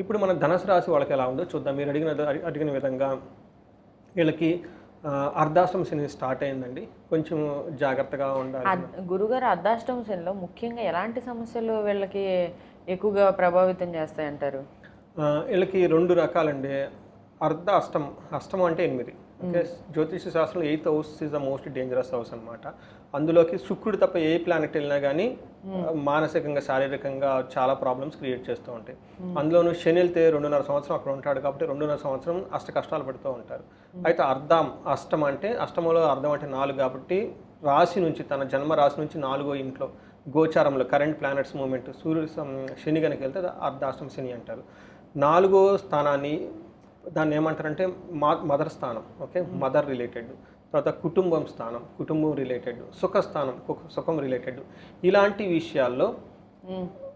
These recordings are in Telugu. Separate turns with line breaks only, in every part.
ఇప్పుడు మన ధనుసు రాశి వాళ్ళకి ఎలా ఉందో చూద్దాం. మీరు అడిగిన అడిగిన విధంగా వీళ్ళకి అర్ధాష్టమ శని స్టార్ట్ అయిందండి. కొంచెం జాగ్రత్తగా ఉండాలి.
గురుగారు అర్ధాష్టమ శనిలో ముఖ్యంగా ఎలాంటి సమస్యలు వీళ్ళకి ఎక్కువగా ప్రభావితం చేస్తాయంటారు?
వీళ్ళకి రెండు రకాలండి. అర్ధ అష్టం అష్టమం అంటే ఎనిమిది. ఓకే జ్యోతిష శాస్త్రంలో eighth house is the most dangerous house అన్నమాట. అందులోకి శుక్రుడు తప్ప ఏ ప్లానెట్ వెళ్ళినా కానీ మానసికంగా శారీరకంగా చాలా ప్రాబ్లమ్స్ క్రియేట్ చేస్తూ ఉంటాయి. అందులోనూ శని వెళ్తే రెండున్నర సంవత్సరం అక్కడ ఉంటాడు కాబట్టి రెండున్నర సంవత్సరం అష్ట కష్టాలు పడుతూ ఉంటారు. అయితే అర్ధం అష్టం అంటే అష్టమంలో అర్థం అంటే నాలుగు కాబట్టి రాశి నుంచి తన జన్మ రాశి నుంచి నాలుగో ఇంట్లో గోచారంలో కరెంట్ ప్లానెట్స్ మూమెంట్ సూర్యుడు శని కనుక వెళ్తే అది అర్ధాష్టమ శని అంటారు. నాలుగో స్థానాన్ని దాన్ని ఏమంటారంటే మా మదర్ స్థానం ఓకే? Mother related. తర్వాత కుటుంబం స్థానం కుటుంబం రిలేటెడ్ సుఖ స్థానం కు- సుఖం రిలేటెడ్. ఇలాంటి విషయాల్లో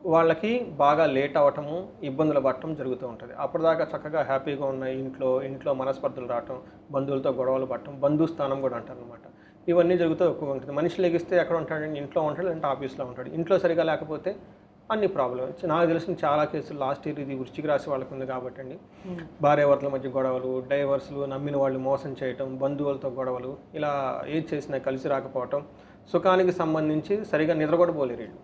వాళ్ళకి బాగా లేట్ అవ్వటము ఇబ్బందులు పడటం జరుగుతూ ఉంటుంది. అప్పటిదాకా చక్కగా హ్యాపీగా ఉన్న ఇంట్లో ఇంట్లో మనస్పర్ధలు రావటం బంధువులతో గొడవలు పడటం బంధు స్థానం కూడా అంటారు అనమాట ఇవన్నీ జరుగుతూ ఎక్కువ ఉంటుంది. మనిషి లెగిస్తే ఎక్కడ ఉంటాడండి? ఇంట్లో ఉంటాడు లేదంటే ఆఫీస్లో ఉంటాడు. ఇంట్లో సరిగా లేకపోతే అన్ని ప్రాబ్లమ్ నాకు తెలిసిన చాలా కేసులు లాస్ట్ ఇయర్ ఇది వృశ్చిక రాశి వాళ్ళకు ఉంది కాబట్టి అండి భార్యాభర్తల మధ్య గొడవలు డైవర్స్లు నమ్మిన వాళ్ళు మోసం చేయటం బంధువులతో గొడవలు ఇలా ఏది చేసినా కలిసి రాకపోవటం సుఖానికి సంబంధించి సరిగా నిద్ర కూడా పోలేరు వీళ్ళు.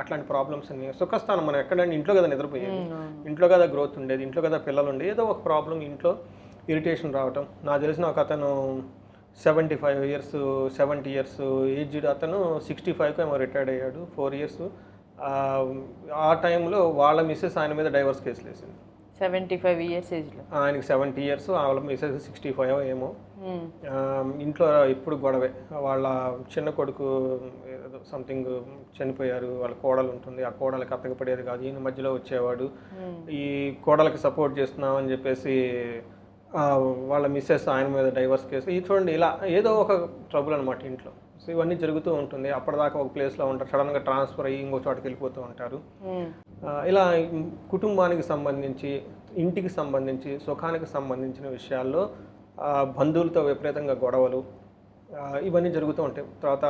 అట్లాంటి ప్రాబ్లమ్స్ అన్ని. సుఖస్థానం మనం ఎక్కడంటే ఇంట్లో కదా నిద్రపోయేది. ఇంట్లో కదా గ్రోత్ ఉండేది. ఇంట్లో కదా పిల్లలు ఉండేది. ఏదో ఒక ప్రాబ్లం ఇంట్లో ఇరిటేషన్ రావటం. నాకు తెలిసిన ఒక అతను seventy five years seventy years aged అతను సిక్స్టీ ఫైవ్కి ఏమో రిటైర్డ్ అయ్యాడు. ఫోర్ ఇయర్స్ ఆ టైంలో వాళ్ళ మిస్సెస్ ఆయన మీద డైవర్స్ కేసులు వేసింది
సెవెంటీ ఫైవ్ ఇయర్స్ ఏజ్లో
ఆయనకి సెవెంటీ ఇయర్స్ వాళ్ళ మిస్సెస్ సిక్స్టీ ఫైవ్ ఏమో ఆ, ఇంట్లో ఇప్పుడు గొడవే. వాళ్ళ చిన్న కొడుకు ఏదో సంథింగ్ చనిపోయారు వాళ్ళ కోడలు ఉంటుంది. ఆ కోడలకి అత్తగపడేది కాదు. ఈయన మధ్యలో వచ్చేవాడు. ఈ కోడలకి సపోర్ట్ చేస్తున్నాం అని చెప్పేసి వాళ్ళ మిస్సెస్ ఆయన మీద డైవర్స్ కేసు ఇది చూడండి ఇలా ఏదో ఒక ట్రబుల్ అనమాట ఇంట్లో. సో ఇవన్నీ జరుగుతూ ఉంటుంది. అప్పటిదాకా ఒక ప్లేస్లో ఉంటారు. సడన్గా ట్రాన్స్ఫర్ అయ్యి ఇంకో చోటకి వెళ్ళిపోతూ ఉంటారు. ఆ, ఇలా కుటుంబానికి సంబంధించి ఇంటికి సంబంధించి సుఖానికి సంబంధించిన విషయాల్లో బంధువులతో విపరీతంగా గొడవలు ఇవన్నీ జరుగుతూ ఉంటాయి. తర్వాత